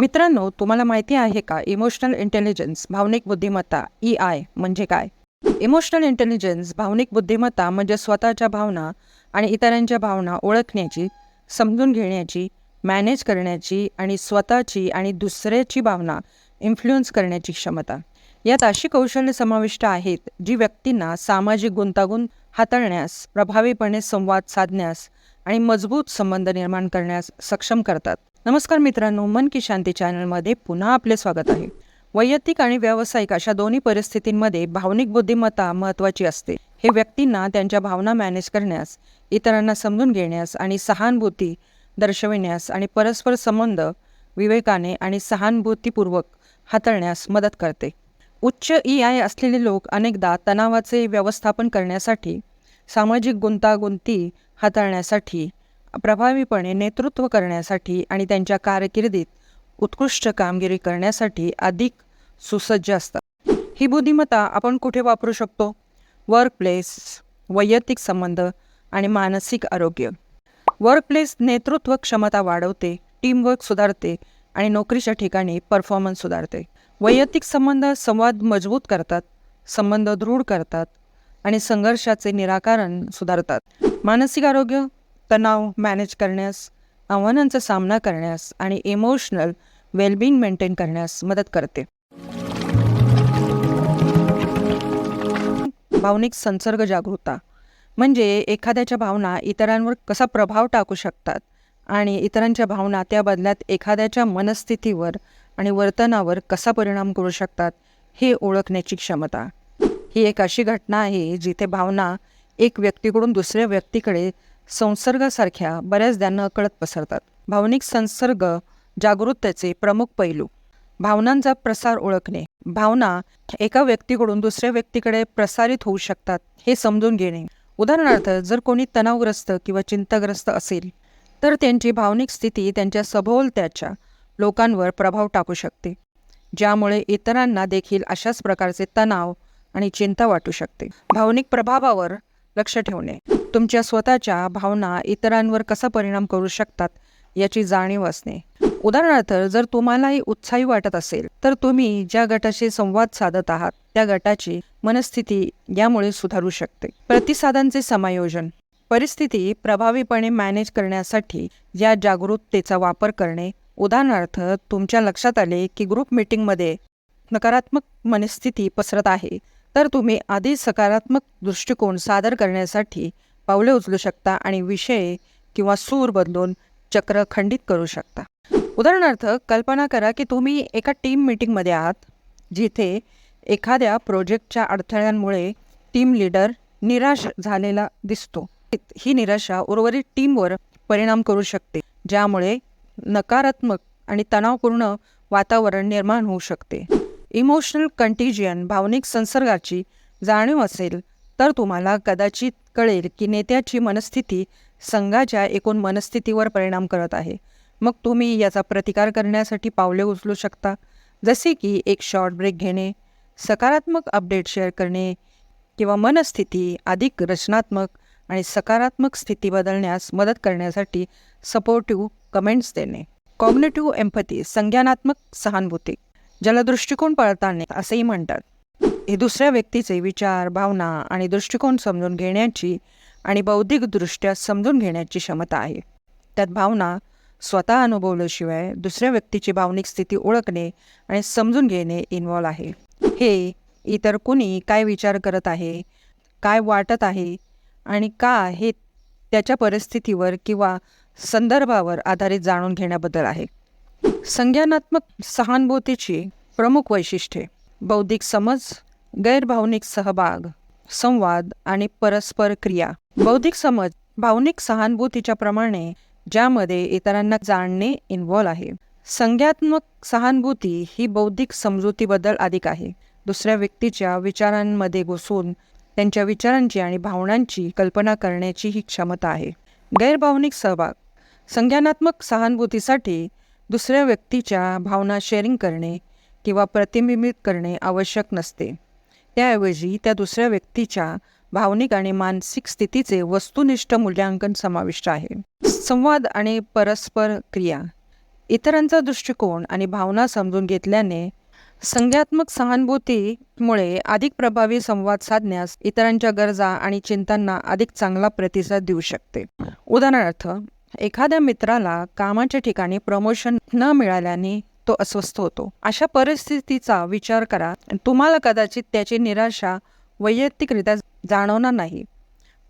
मित्रांनो तुम्हाला माहिती आहे का इमोशनल इंटेलिजन्स भावनिक बुद्धिमत्ता ई आय म्हणजे काय? इमोशनल इंटेलिजन्स भावनिक बुद्धिमत्ता म्हणजे स्वतःच्या भावना आणि इतरांच्या भावना ओळखण्याची समजून घेण्याची मॅनेज करण्याची आणि स्वतःची आणि दुसऱ्याची भावना इन्फ्लुएन्स करण्याची क्षमता. यात अशी कौशल्य समाविष्ट आहेत जी व्यक्तींना सामाजिक गुंतागुंत हाताळण्यास प्रभावीपणे संवाद साधण्यास आणि मजबूत संबंध निर्माण करण्यास सक्षम करतात. नमस्कार मित्रांनो मन की शांती चॅनलमध्ये पुन्हा आपले स्वागत आहे. वैयक्तिक आणि व्यावसायिक अशा दोन्ही परिस्थितींमध्ये भावनिक बुद्धिमत्ता महत्त्वाची असते. हे व्यक्तींना त्यांच्या भावना मॅनेज करण्यास इतरांना समजून घेण्यास आणि सहानुभूती दर्शविण्यास आणि परस्पर संबंध विवेकाने आणि सहानुभूतीपूर्वक हाताळण्यास मदत करते. उच्च ई आय असलेले लोक अनेकदा तणावाचे व्यवस्थापन करण्यासाठी सामाजिक गुंतागुंती हाताळण्यासाठी प्रभावीपणे नेतृत्व करण्यासाठी आणि त्यांच्या कारकिर्दीत उत्कृष्ट कामगिरी करण्यासाठी अधिक सुसज्ज असतात. ही बुद्धिमत्ता आपण कुठे वापरू शकतो? वर्कप्लेस वैयक्तिक संबंध आणि मानसिक आरोग्य. वर्कप्लेस नेतृत्व क्षमता वाढवते टीमवर्क सुधारते आणि नोकरीच्या ठिकाणी परफॉर्मन्स सुधारते. वैयक्तिक संबंध संवाद मजबूत करतात संबंध दृढ करतात आणि संघर्षाचे निराकरण सुधारतात. मानसिक आरोग्य तणाव मॅनेज करण्यास आव्हानांचा सामना करण्यास आणि इमोशनल वेलबिंग मेंटेन करण्यास मदत करते. भावनिक संसर्ग जागृता. म्हणजे एखाद्याच्या भावना इतरांवर कसा प्रभाव टाकू शकतात आणि इतरांच्या भावना त्या बदल्यात एखाद्याच्या मनस्थितीवर आणि वर्तनावर कसा परिणाम करू शकतात हे ओळखण्याची क्षमता. ही एक अशी घटना आहे जिथे भावना एक व्यक्तीकडून दुसऱ्या व्यक्तीकडे संसर्गासारख्या बऱ्याचदा नकळत पसरतात. भावनिक संसर्ग जागरूकतेचे प्रमुख पैलू. भावनांचा प्रसार ओळखणे. भावना एका व्यक्तीकडून दुसऱ्या व्यक्तीकडे प्रसारित होऊ शकतात हे समजून घेणे. उदाहरणार्थ जर कोणी तणावग्रस्त किंवा चिंताग्रस्त असेल तर त्यांची भावनिक स्थिती त्यांच्या सभोवलत्याच्या लोकांवर प्रभाव टाकू शकते ज्यामुळे इतरांना देखील अशाच प्रकारचे तणाव आणि चिंता वाटू शकते. भावनिक प्रभावावर लक्ष ठेवणे. तुमच्या स्वतःच्या भावना इतरांवर कसा परिणाम करू शकतात याची जाणीव असणे. उदाहरणार्थ जर तुम्हालाही उत्साही वाटत असेल तर तुम्ही ज्या गटाशी संवाद साधत आहात त्या गटाची मनस्थिती यामुळे सुधारू शकते. प्रतिसादांचे समायोजन. परिस्थिती प्रभावीपणे मॅनेज करण्यासाठी या जागरूकतेचा वापर करणे. उदाहरणार्थ तुमच्या लक्षात आले की ग्रुप मीटिंगमध्ये नकारात्मक मनस्थिती पसरत आहे. तर तुम्ही आधी सकारात्मक दृष्टिकोन सादर करण्यासाठी पावले उचलू शकता आणि विषय किंवा सूर बदलून चक्र खंडित करू शकता. उदाहरणार्थ कल्पना करा की तुम्ही एका टीम मीटिंगमध्ये आहात जिथे एखाद्या प्रोजेक्टच्या अडथळ्यांमुळे टीम लीडर निराश झालेला दिसतो. ही निराशा उर्वरित टीमवर परिणाम करू शकते ज्यामुळे नकारात्मक आणि तणावपूर्ण वातावरण निर्माण होऊ शकते. इमोशनल कंटिजियन भावनिक संसर्गाची जाणीव असेल तर तुम्हाला कदाचित कळेल की नेत्याची मनस्थिती संघाच्या एकूण मनस्थितीवर परिणाम करत आहे. मग तुम्ही याचा प्रतिकार करण्यासाठी पावले उचलू शकता. जसे की एक शॉर्ट ब्रेक घेणे सकारात्मक अपडेट शेअर करणे किंवा मनस्थिती अधिक रचनात्मक आणि सकारात्मक स्थिती बदलण्यास मदत करण्यासाठी सपोर्टिव्ह कमेंट्स देणे. कॉम्युनिटिव्ह एम्पथी संज्ञानात्मक सहानुभूती. ज्याला दृष्टिकोन पडताळणे असेही म्हणतात. हे दुसऱ्या व्यक्तीचे विचार भावना आणि दृष्टिकोन समजून घेण्याची आणि बौद्धिकदृष्ट्या समजून घेण्याची क्षमता आहे. त्यात भावना स्वतः अनुभवल्याशिवाय दुसऱ्या व्यक्तीची भावनिक स्थिती ओळखणे आणि समजून घेणे इन्वॉल्व आहे. हे इतर कुणी काय विचार करत आहे काय वाटत आहे आणि का हे त्याच्या परिस्थितीवर किंवा संदर्भावर आधारित जाणून घेण्याबद्दल आहे. संज्ञानात्मक सहानुभूतीची प्रमुख वैशिष्ट्ये. बौद्धिक समज गैरभावनिक सहभाग संवाद आणि परस्पर क्रिया. बौद्धिक समज भावनिक सहानुभूतीच्या प्रमाणे ज्यामध्ये इतरांना जाणणे इन्व्हॉल्व आहे. संज्ञात्मक सहानुभूती ही बौद्धिक समजुतीबद्दल अधिक आहे. दुसऱ्या व्यक्तीच्या विचारांमध्ये घुसून त्यांच्या विचारांची आणि भावनांची कल्पना करण्याची ही क्षमता आहे. गैरभावनिक सहभाग. संज्ञानात्मक सहानुभूतीसाठी दुसऱ्या व्यक्तीच्या भावना शेअरिंग करणे किंवा प्रतिबिंबित करणे आवश्यक नसते. त्याऐवजी त्या दुसऱ्या व्यक्तीच्या भावनिक आणि मानसिक स्थितीचे वस्तुनिष्ठ मूल्यांकन समाविष्ट आहे. संवाद आणि परस्पर क्रिया. इतरांचा दृष्टिकोन आणि भावना समजून घेतल्याने संज्ञात्मक सहानुभूतीमुळे अधिक प्रभावी संवाद साधण्यास इतरांच्या गरजा आणि चिंतांना अधिक चांगला प्रतिसाद देऊ शकते. उदाहरणार्थ एखाद्या मित्राला कामाच्या ठिकाणी प्रमोशन न मिळाल्याने तो अस्वस्थ होतो. अशा परिस्थितीचा विचार करा. तुम्हाला कदाचित त्याची निराशा वैयक्तिकरित्या जाणवणार नाही.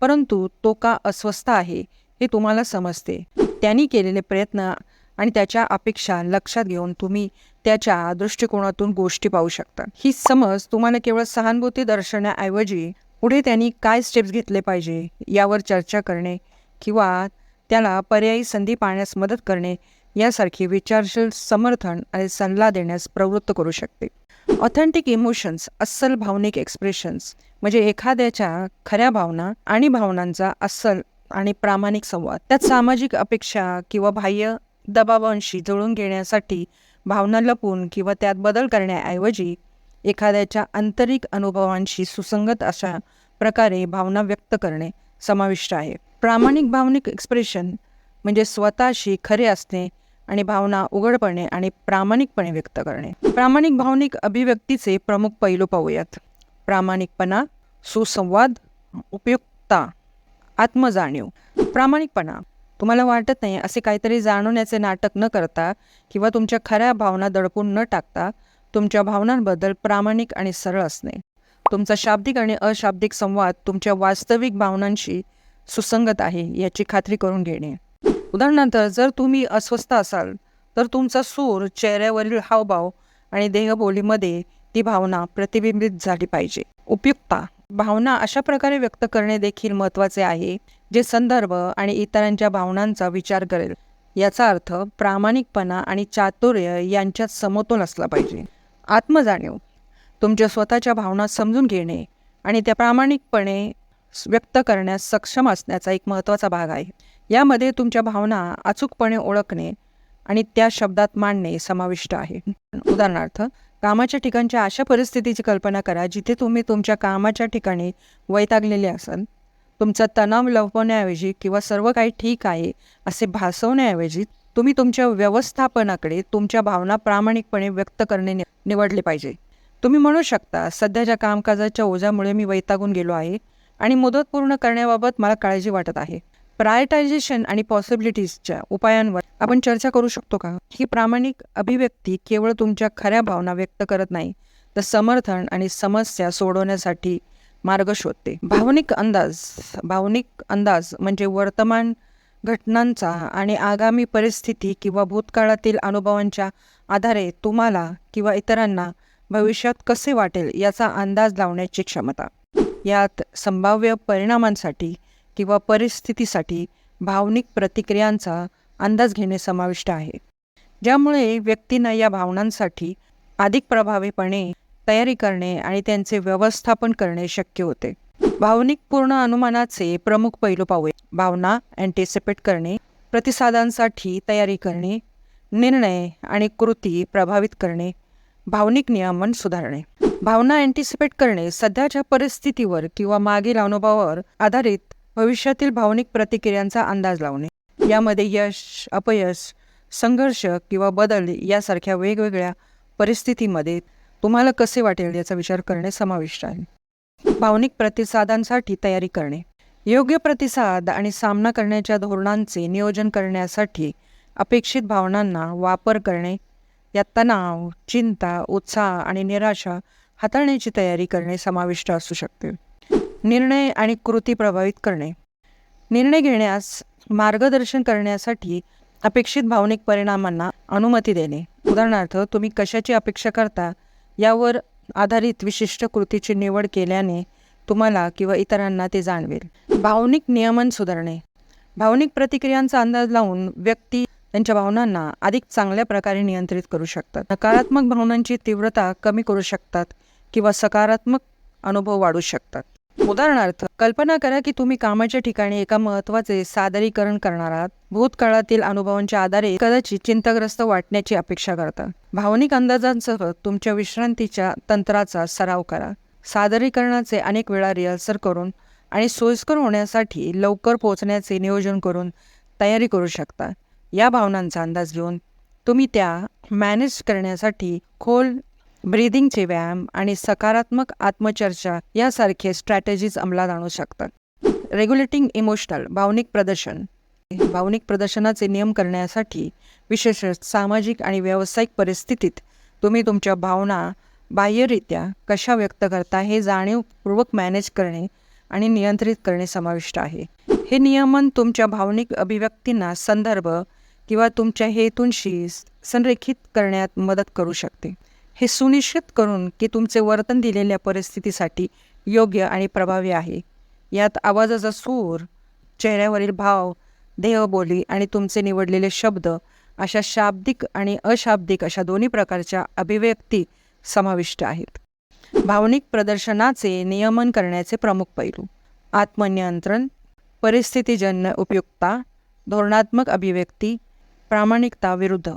परंतु तो का अस्वस्थ आहे हे तुम्हाला समजते. त्यांनी केलेले प्रयत्न आणि त्याच्या अपेक्षा लक्षात घेऊन तुम्ही त्याच्या दृष्टिकोनातून गोष्टी पाहू शकता. ही समज तुम्हाला केवळ सहानुभूती दर्शवण्याऐवजी पुढे त्यांनी काय स्टेप्स घेतले पाहिजे यावर चर्चा करणे किंवा त्याला पर्यायी संधी पाहण्यास मदत करणे यासारखी विचारशील समर्थन आणि सल्ला देण्यास प्रवृत्त करू शकते. ऑथेंटिक इमोशन्स अस्सल भावनिक एक्सप्रेशन्स म्हणजे एखाद्याच्या खऱ्या भावना आणि भावनांचा अस्सल आणि प्रामाणिक संवाद. त्यात सामाजिक अपेक्षा किंवा बाह्य दबावांशी जुळून घेण्यासाठी भावना लपून किंवा त्यात बदल करण्याऐवजी एखाद्याच्या आंतरिक अनुभवांशी सुसंगत अशा प्रकारे भावना व्यक्त करणे. समाविष्ट आहे. प्रामाणिक भावनिक एक्सप्रेशन म्हणजे स्वतःशी खरे असणे आणि भावना उघडपणे आणि प्रामाणिकपणे व्यक्त करणे. प्रामाणिक भावनिक अभिव्यक्तीचे प्रमुख पैलू पाहूयात. प्रामाणिकपणा सुसंवाद उपयुक्तता आत्मजाणीव. प्रामाणिकपणा. तुम्हाला वाटत नाही असे काहीतरी जाणवण्याचे नाटक न करता किंवा तुमच्या खऱ्या भावना दडपून न टाकता तुमच्या भावनांबद्दल प्रामाणिक आणि सरळ असणे. तुमचा शाब्दिक आणि अशाब्दिक संवाद तुमच्या वास्तविक भावनांशी सुसंगत आहे याची खात्री करून घेणे. उदाहरणार्थ जर तुम्ही अस्वस्थ असाल तर तुमचा सूर चेहऱ्यावरील हावभाव आणि देहबोलीमध्ये ती भावना प्रतिबिंबित झाली पाहिजे. उपयुक्तता भावना अशा प्रकारे व्यक्त करणे देखील महत्त्वाचे आहे जे संदर्भ आणि इतरांच्या भावनांचा विचार करेल. याचा अर्थ प्रामाणिकपणा आणि चातुर्य यांच्यात समतोल असला पाहिजे. आत्मजाणीव तुमच्या स्वतःच्या भावना समजून घेणे आणि त्या प्रामाणिकपणे व्यक्त करण्यास सक्षम असण्याचा एक महत्त्वाचा भाग आहे. यामध्ये तुमच्या भावना अचूकपणे ओळखणे आणि त्या शब्दात मांडणे समाविष्ट आहे. उदाहरणार्थ कामाच्या ठिकाणच्या अशा परिस्थितीची कल्पना करा जिथे तुम्ही तुमच्या कामाच्या ठिकाणी वैतागलेले असाल. तुमचा तणाव लपवण्याऐवजी किंवा सर्व काही ठीक आहे असे भासवण्याऐवजी तुम्ही तुमच्या व्यवस्थापनाकडे तुमच्या भावना प्रामाणिकपणे व्यक्त करणे नि- निवडले पाहिजे. तुम्ही म्हणू शकता सध्याच्या कामकाजाच्या ओझ्यामुळे मी वैतागून गेलो आहे आणि मुदत पूर्ण करण्याबाबत मला काळजी वाटत आहे. प्रायटायझेशन आणि पॉसिबिलिटीजच्या उपायांवर आपण चर्चा करू शकतो का? ही प्रामाणिक अभिव्यक्ती केवळ तुमच्या खऱ्या भावना व्यक्त करत नाही तर समर्थन आणि समस्या सोडवण्यासाठी मार्ग शोधते. भावनिक अंदाज भावनिक अंदाज म्हणजे वर्तमान घटनांचा आणि आगामी परिस्थिती किंवा भूतकाळातील अनुभवांच्या आधारे तुम्हाला किंवा इतरांना भविष्यात कसे वाटेल याचा अंदाज लावण्याची क्षमता. यात संभाव्य परिणामांसाठी किंवा परिस्थितीसाठी भावनिक प्रतिक्रियांचा अंदाज घेणे समाविष्ट आहे. ज्यामुळे व्यक्तीनं या भावनांसाठी अधिक प्रभावीपणे तयारी करणे आणि त्यांचे व्यवस्थापन करणे शक्य होते. भावनिक पूर्ण अनुमानाचे प्रमुख पैलू पाहूया. भावना अँटिसिपेट करणे प्रतिसादांसाठी तयारी करणे निर्णय आणि कृती प्रभावित करणे भावनिक नियमन सुधारणे. भावना अँटिसिपेट करणे सध्याच्या परिस्थितीवर किंवा मागील अनुभवावर आधारित भविष्यातील भावनिक प्रतिक्रियांचा अंदाज लावणे. यामध्ये यश अपयश संघर्ष किंवा बदल यासारख्या वेगवेगळ्या परिस्थितीमध्ये तुम्हाला कसे वाटेल याचा विचार करणे समाविष्ट आहे. भावनिक प्रतिसादांसाठी तयारी करणे. योग्य प्रतिसाद आणि सामना करण्याच्या धोरणांचे नियोजन करण्यासाठी अपेक्षित भावनांना वापर करणे यात तणाव चिंता उत्साह आणि निराशा हाताळण्याची तयारी करणे समाविष्ट असू शकते. निर्णय आणि कृती प्रभावित करणे. निर्णय घेण्यास मार्गदर्शन करण्यासाठी अपेक्षित भावनिक परिणामांना अनुमती देणे. उदाहरणार्थ तुम्ही कशाची अपेक्षा करता यावर आधारित विशिष्ट कृतीची निवड केल्याने तुम्हाला किंवा इतरांना ते जाणवेल. भावनिक नियमन सुधारणे. भावनिक प्रतिक्रियांचा अंदाज लावून व्यक्ती त्यांच्या भावनांना अधिक चांगल्या प्रकारे नियंत्रित करू शकतात. नकारात्मक भावनांची तीव्रता कमी करू शकतात किंवा सकारात्मक अनुभव वाढू शकतात. उदाहरणार्थ कल्पना करा की तुम्ही कामाच्या ठिकाणी एका महत्त्वाचे सादरीकरण करणार आहात. भूतकाळातील अनुभवांच्या आधारे कदाचित चिंताग्रस्त वाटण्याची अपेक्षा करता. भावनिक अंदाजांसह तुमच्या विश्रांतीच्या तंत्राचा सराव करा. सादरीकरणाचे अनेक वेळा रिहर्सल करून आणि सोयीस्कर होण्यासाठी लवकर पोहोचण्याचे नियोजन करून तयारी करू शकता. या भावनांचा अंदाज घेऊन तुम्ही त्या मॅनेज करण्यासाठी खोल ब्रीदिंगचे व्यायाम आणि सकारात्मक आत्मचर्चा यासारखे स्ट्रॅटेजीज अंमलात आणू शकतात. रेग्युलेटिंग इमोशनल भावनिक प्रदर्शन. भावनिक प्रदर्शनाचे नियम करण्यासाठी विशेषतः सामाजिक आणि व्यावसायिक परिस्थितीत तुम्ही तुमच्या भावना बाह्यरित्या कशा व्यक्त करता हे जाणीवपूर्वक मॅनेज करणे आणि नियंत्रित करणे समाविष्ट आहे. हे नियमन तुमच्या भावनिक अभिव्यक्तींना संदर्भ किंवा तुमच्या हेतूंशी संरेखित करण्यात मदत करू शकते. हे सुनिश्चित करून की तुमचे वर्तन दिलेल्या परिस्थितीसाठी योग्य आणि प्रभावी आहे. यात आवाजाचा सूर चेहऱ्यावरील भाव देहबोली आणि तुमचे निवडलेले शब्द अशा शाब्दिक आणि अशाब्दिक अशा दोन्ही प्रकारच्या अभिव्यक्ती समाविष्ट आहेत. भावनिक प्रदर्शनाचे नियमन करण्याचे प्रमुख पैलू. आत्मनियंत्रण परिस्थितीजन्य उपयुक्तता धोरणात्मक अभिव्यक्ती प्रामाणिकता विरुद्ध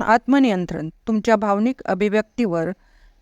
आत्मनियंत्रण तुमच्या भावनिक अभिव्यक्तीवर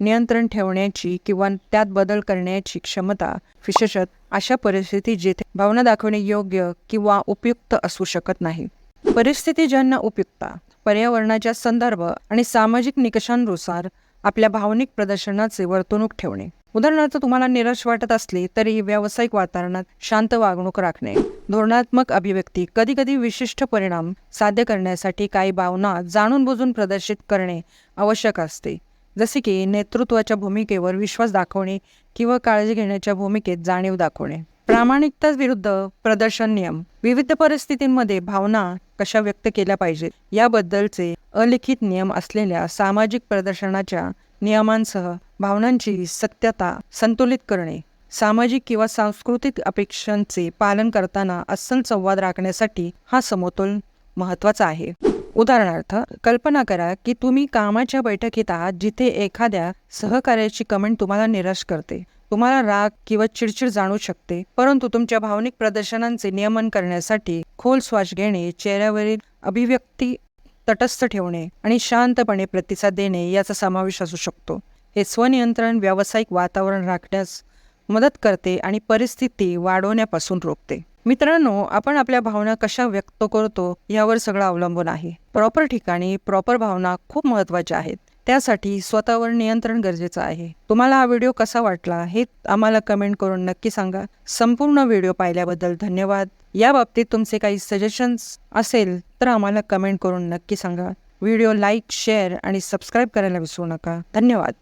नियंत्रण ठेवण्याची किंवा त्यात बदल करण्याची क्षमता विशेषत अशा परिस्थितीत जेथे भावना दाखवणे योग्य किंवा उपयुक्त असू शकत नाही. परिस्थितीजन्य उपयुक्तता पर्यावरणाच्या संदर्भ आणि सामाजिक निकषांनुसार आपल्या भावनिक प्रदर्शनाचे वर्तणूक ठेवणे. उदाहरणार्थ तुम्हाला निराश वाटत असले तरी व्यावसायिक वातावरणात शांत वागणूक राखणे धोरणात्मक अभिव्यक्ती कधी कधी विशिष्ट परिणाम साध्य करण्यासाठी काही भावना जाणून बुजून प्रदर्शित करणे आवश्यक असते. जसे की नेतृत्वाच्या भूमिकेवर विश्वास दाखवणे किंवा काळजी घेण्याच्या भूमिकेत जाणीव दाखवणे. प्रामाणिकता विरुद्ध प्रदर्शन नियम. विविध परिस्थितींमध्ये भावना कशा व्यक्त केल्या पाहिजेत याबद्दलचे अलिखित नियम असलेल्या सामाजिक प्रदर्शनाच्या नियमांसह भावनांची सत्यता संतुलित करणे सामाजिक किंवा सांस्कृतिक अपेक्षांचे पालन करताना अस्सल संवाद राखण्यासाठी हा समतोल महत्त्वाचा आहे. उदाहरणार्थ कल्पना करा की तुम्ही कामाच्या बैठकीत आहात जिथे एखाद्या सहकार्याची कमेंट तुम्हाला निराश करते. तुम्हाला राग किंवा चिडचिड जाणू शकते परंतु तुमच्या भावनिक प्रदर्शनांचे नियमन करण्यासाठी खोल श्वास घेणे चेहऱ्यावरील अभिव्यक्ती तटस्थ ठेवणे आणि शांतपणे प्रतिसाद देणे याचा समावेश असू शकतो. हे स्वनियंत्रण व्यावसायिक वातावरण राखण्यास मदत करते आणि परिस्थिती वाढवण्यापासून रोखते. मित्रांनो आपण आपल्या भावना कशा व्यक्त करतो यावर सगळं अवलंबून आहे. प्रॉपर ठिकाणी प्रॉपर भावना खूप महत्त्वाच्या आहेत. त्यासाठी स्वतःवर नियंत्रण गरजेचं आहे. तुम्हाला हा व्हिडिओ कसा वाटला हे आम्हाला कमेंट करून नक्की सांगा. संपूर्ण व्हिडिओ पाहिल्याबद्दल धन्यवाद. या बाबतीत तुमचे काही सजेशन्स असेल तर आम्हाला कमेंट करून नक्की सांगा. व्हिडिओ लाईक शेअर आणि सबस्क्राईब करायला विसरू नका. धन्यवाद.